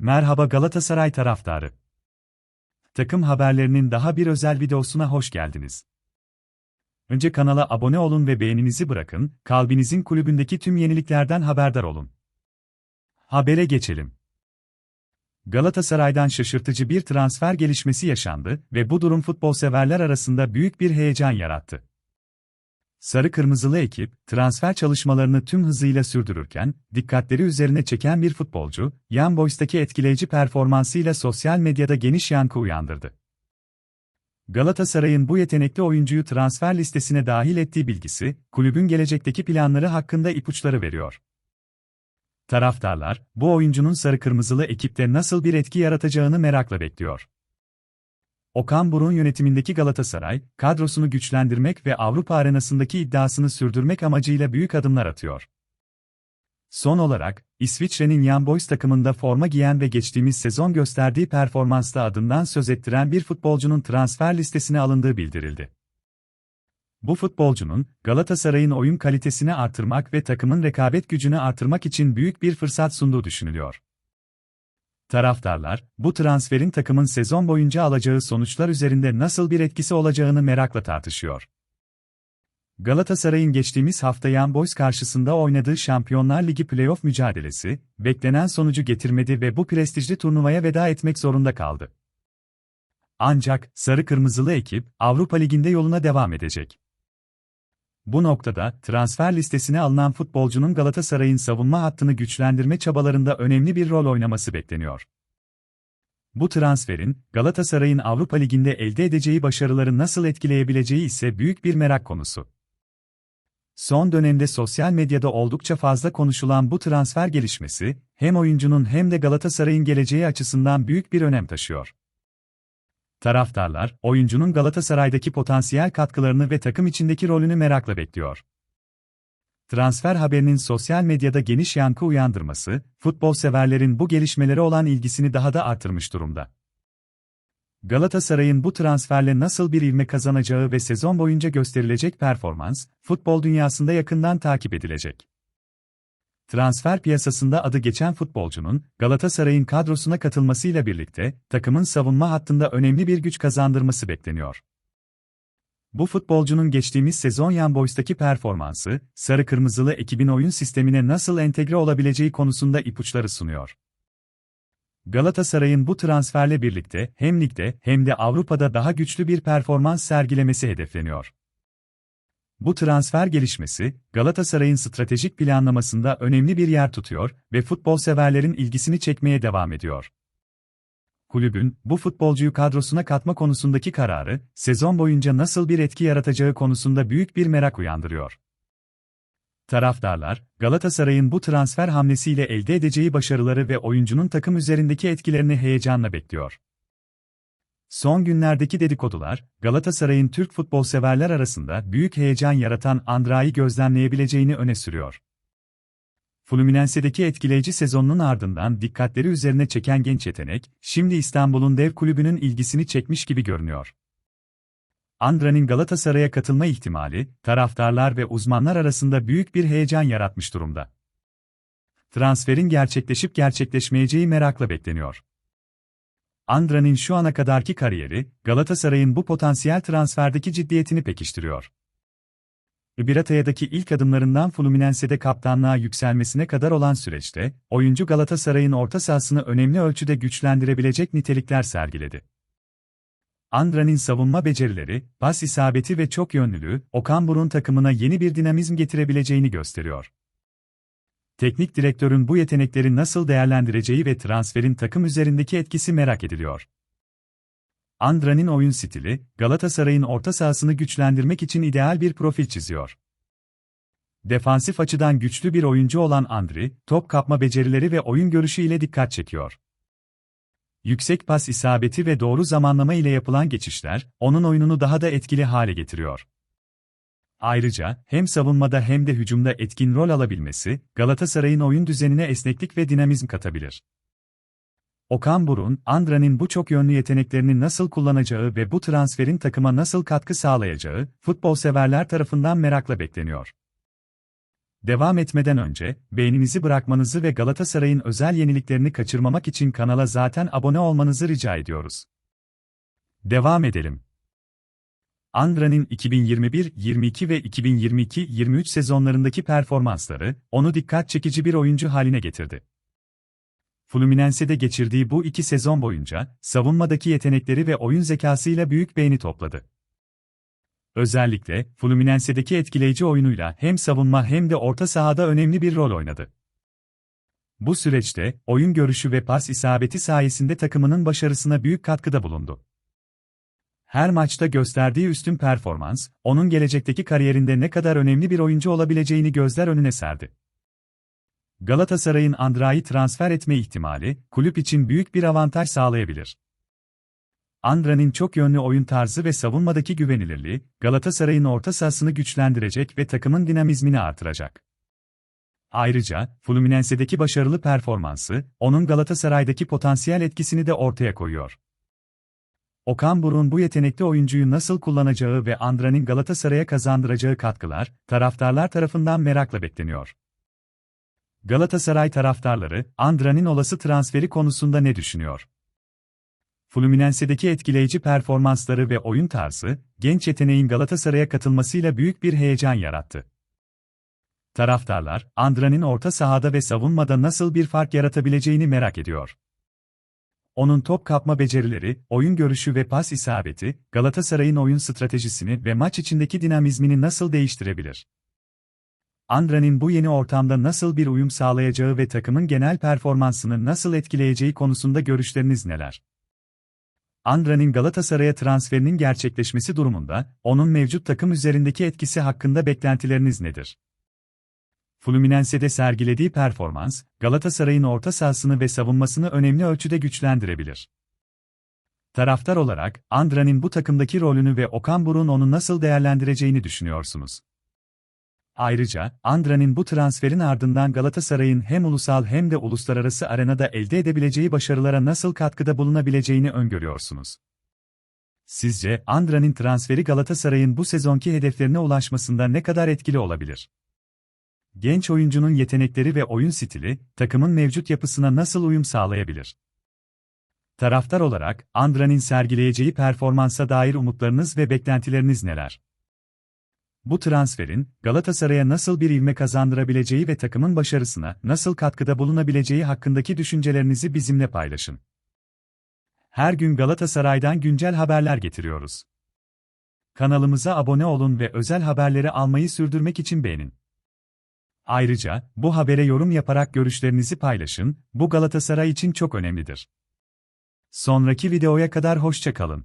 Merhaba Galatasaray taraftarı. Takım haberlerinin daha bir özel videosuna hoş geldiniz. Önce kanala abone olun ve beğeninizi bırakın, kalbinizin kulübündeki tüm yeniliklerden haberdar olun. Habere geçelim. Galatasaray'dan şaşırtıcı bir transfer gelişmesi yaşandı ve bu durum futbol severler arasında büyük bir heyecan yarattı. Sarı Kırmızılı ekip, transfer çalışmalarını tüm hızıyla sürdürürken, dikkatleri üzerine çeken bir futbolcu, Young Boys'taki etkileyici performansıyla sosyal medyada geniş yankı uyandırdı. Galatasaray'ın bu yetenekli oyuncuyu transfer listesine dahil ettiği bilgisi, kulübün gelecekteki planları hakkında ipuçları veriyor. Taraftarlar, bu oyuncunun sarı kırmızılı ekipte nasıl bir etki yaratacağını merakla bekliyor. Okan Burun yönetimindeki Galatasaray, kadrosunu güçlendirmek ve Avrupa arenasındaki iddiasını sürdürmek amacıyla büyük adımlar atıyor. Son olarak, İsviçre'nin Young Boys takımında forma giyen ve geçtiğimiz sezon gösterdiği performansla adından söz ettiren bir futbolcunun transfer listesine alındığı bildirildi. Bu futbolcunun, Galatasaray'ın oyun kalitesini artırmak ve takımın rekabet gücünü artırmak için büyük bir fırsat sunduğu düşünülüyor. Taraftarlar, bu transferin takımın sezon boyunca alacağı sonuçlar üzerinde nasıl bir etkisi olacağını merakla tartışıyor. Galatasaray'ın geçtiğimiz hafta Young Boys karşısında oynadığı Şampiyonlar Ligi playoff mücadelesi, beklenen sonucu getirmedi ve bu prestijli turnuvaya veda etmek zorunda kaldı. Ancak, sarı kırmızılı ekip, Avrupa Ligi'nde yoluna devam edecek. Bu noktada, transfer listesine alınan futbolcunun Galatasaray'ın savunma hattını güçlendirme çabalarında önemli bir rol oynaması bekleniyor. Bu transferin, Galatasaray'ın Avrupa Ligi'nde elde edeceği başarıları nasıl etkileyebileceği ise büyük bir merak konusu. Son dönemde sosyal medyada oldukça fazla konuşulan bu transfer gelişmesi, hem oyuncunun hem de Galatasaray'ın geleceği açısından büyük bir önem taşıyor. Taraftarlar, oyuncunun Galatasaray'daki potansiyel katkılarını ve takım içindeki rolünü merakla bekliyor. Transfer haberinin sosyal medyada geniş yankı uyandırması, futbol severlerin bu gelişmelere olan ilgisini daha da artırmış durumda. Galatasaray'ın bu transferle nasıl bir ivme kazanacağı ve sezon boyunca gösterilecek performans, futbol dünyasında yakından takip edilecek. Transfer piyasasında adı geçen futbolcunun, Galatasaray'ın kadrosuna katılmasıyla birlikte, takımın savunma hattında önemli bir güç kazandırması bekleniyor. Bu futbolcunun geçtiğimiz sezon Young Boys'taki performansı, sarı kırmızılı ekibin oyun sistemine nasıl entegre olabileceği konusunda ipuçları sunuyor. Galatasaray'ın bu transferle birlikte hem ligde hem de Avrupa'da daha güçlü bir performans sergilemesi hedefleniyor. Bu transfer gelişmesi, Galatasaray'ın stratejik planlamasında önemli bir yer tutuyor ve futbol severlerin ilgisini çekmeye devam ediyor. Kulübün, bu futbolcuyu kadrosuna katma konusundaki kararı, sezon boyunca nasıl bir etki yaratacağı konusunda büyük bir merak uyandırıyor. Taraftarlar, Galatasaray'ın bu transfer hamlesiyle elde edeceği başarıları ve oyuncunun takım üzerindeki etkilerini heyecanla bekliyor. Son günlerdeki dedikodular, Galatasaray'ın Türk futbol severler arasında büyük heyecan yaratan Andra'yı gözlemleyebileceğini öne sürüyor. Fluminense'deki etkileyici sezonunun ardından dikkatleri üzerine çeken genç yetenek, şimdi İstanbul'un dev kulübünün ilgisini çekmiş gibi görünüyor. Andra'nın Galatasaray'a katılma ihtimali, taraftarlar ve uzmanlar arasında büyük bir heyecan yaratmış durumda. Transferin gerçekleşip gerçekleşmeyeceği merakla bekleniyor. Andra'nın şu ana kadarki kariyeri, Galatasaray'ın bu potansiyel transferdeki ciddiyetini pekiştiriyor. Ibirataya'daki ilk adımlarından Fluminense'de kaptanlığa yükselmesine kadar olan süreçte, oyuncu Galatasaray'ın orta sahasını önemli ölçüde güçlendirebilecek nitelikler sergiledi. Andra'nın savunma becerileri, pas isabeti ve çok yönlülüğü, Okan Burun takımına yeni bir dinamizm getirebileceğini gösteriyor. Teknik direktörün bu yetenekleri nasıl değerlendireceği ve transferin takım üzerindeki etkisi merak ediliyor. Andra'nın oyun stili, Galatasaray'ın orta sahasını güçlendirmek için ideal bir profil çiziyor. Defansif açıdan güçlü bir oyuncu olan Andri, top kapma becerileri ve oyun görüşü ile dikkat çekiyor. Yüksek pas isabeti ve doğru zamanlama ile yapılan geçişler, onun oyununu daha da etkili hale getiriyor. Ayrıca, hem savunmada hem de hücumda etkin rol alabilmesi, Galatasaray'ın oyun düzenine esneklik ve dinamizm katabilir. Okan Burun, Andra'nın bu çok yönlü yeteneklerini nasıl kullanacağı ve bu transferin takıma nasıl katkı sağlayacağı, futbol severler tarafından merakla bekleniyor. Devam etmeden önce, beğeninizi bırakmanızı ve Galatasaray'ın özel yeniliklerini kaçırmamak için kanala zaten abone olmanızı rica ediyoruz. Devam edelim. Andra'nın 2021-22 ve 2022-23 sezonlarındaki performansları, onu dikkat çekici bir oyuncu haline getirdi. Fluminense'de geçirdiği bu iki sezon boyunca, savunmadaki yetenekleri ve oyun zekasıyla büyük beğeni topladı. Özellikle, Fluminense'deki etkileyici oyunuyla hem savunma hem de orta sahada önemli bir rol oynadı. Bu süreçte, oyun görüşü ve pas isabeti sayesinde takımının başarısına büyük katkıda bulundu. Her maçta gösterdiği üstün performans, onun gelecekteki kariyerinde ne kadar önemli bir oyuncu olabileceğini gözler önüne serdi. Galatasaray'ın Andra'yı transfer etme ihtimali, kulüp için büyük bir avantaj sağlayabilir. Andra'nın çok yönlü oyun tarzı ve savunmadaki güvenilirliği, Galatasaray'ın orta sahasını güçlendirecek ve takımın dinamizmini artıracak. Ayrıca, Fluminense'deki başarılı performansı, onun Galatasaray'daki potansiyel etkisini de ortaya koyuyor. Okan Buruk'un bu yetenekli oyuncuyu nasıl kullanacağı ve Andra'nın Galatasaray'a kazandıracağı katkılar, taraftarlar tarafından merakla bekleniyor. Galatasaray taraftarları, Andra'nın olası transferi konusunda ne düşünüyor? Fluminense'deki etkileyici performansları ve oyun tarzı, genç yeteneğin Galatasaray'a katılmasıyla büyük bir heyecan yarattı. Taraftarlar, Andra'nın orta sahada ve savunmada nasıl bir fark yaratabileceğini merak ediyor. Onun top kapma becerileri, oyun görüşü ve pas isabeti, Galatasaray'ın oyun stratejisini ve maç içindeki dinamizmini nasıl değiştirebilir? Andra'nın bu yeni ortamda nasıl bir uyum sağlayacağı ve takımın genel performansını nasıl etkileyeceği konusunda görüşleriniz neler? Andra'nın Galatasaray'a transferinin gerçekleşmesi durumunda, onun mevcut takım üzerindeki etkisi hakkında beklentileriniz nedir? Fluminense'de sergilediği performans, Galatasaray'ın orta sahasını ve savunmasını önemli ölçüde güçlendirebilir. Taraftar olarak, Andra'nın bu takımdaki rolünü ve Okan Buruk'un onu nasıl değerlendireceğini düşünüyorsunuz. Ayrıca, Andra'nın bu transferin ardından Galatasaray'ın hem ulusal hem de uluslararası arenada elde edebileceği başarılara nasıl katkıda bulunabileceğini öngörüyorsunuz. Sizce, Andra'nın transferi Galatasaray'ın bu sezonki hedeflerine ulaşmasında ne kadar etkili olabilir? Genç oyuncunun yetenekleri ve oyun stili, takımın mevcut yapısına nasıl uyum sağlayabilir? Taraftar olarak, Andra'nın sergileyeceği performansa dair umutlarınız ve beklentileriniz neler? Bu transferin, Galatasaray'a nasıl bir ivme kazandırabileceği ve takımın başarısına nasıl katkıda bulunabileceği hakkındaki düşüncelerinizi bizimle paylaşın. Her gün Galatasaray'dan güncel haberler getiriyoruz. Kanalımıza abone olun ve özel haberleri almayı sürdürmek için beğenin. Ayrıca, bu habere yorum yaparak görüşlerinizi paylaşın, bu Galatasaray için çok önemlidir. Sonraki videoya kadar hoşça kalın.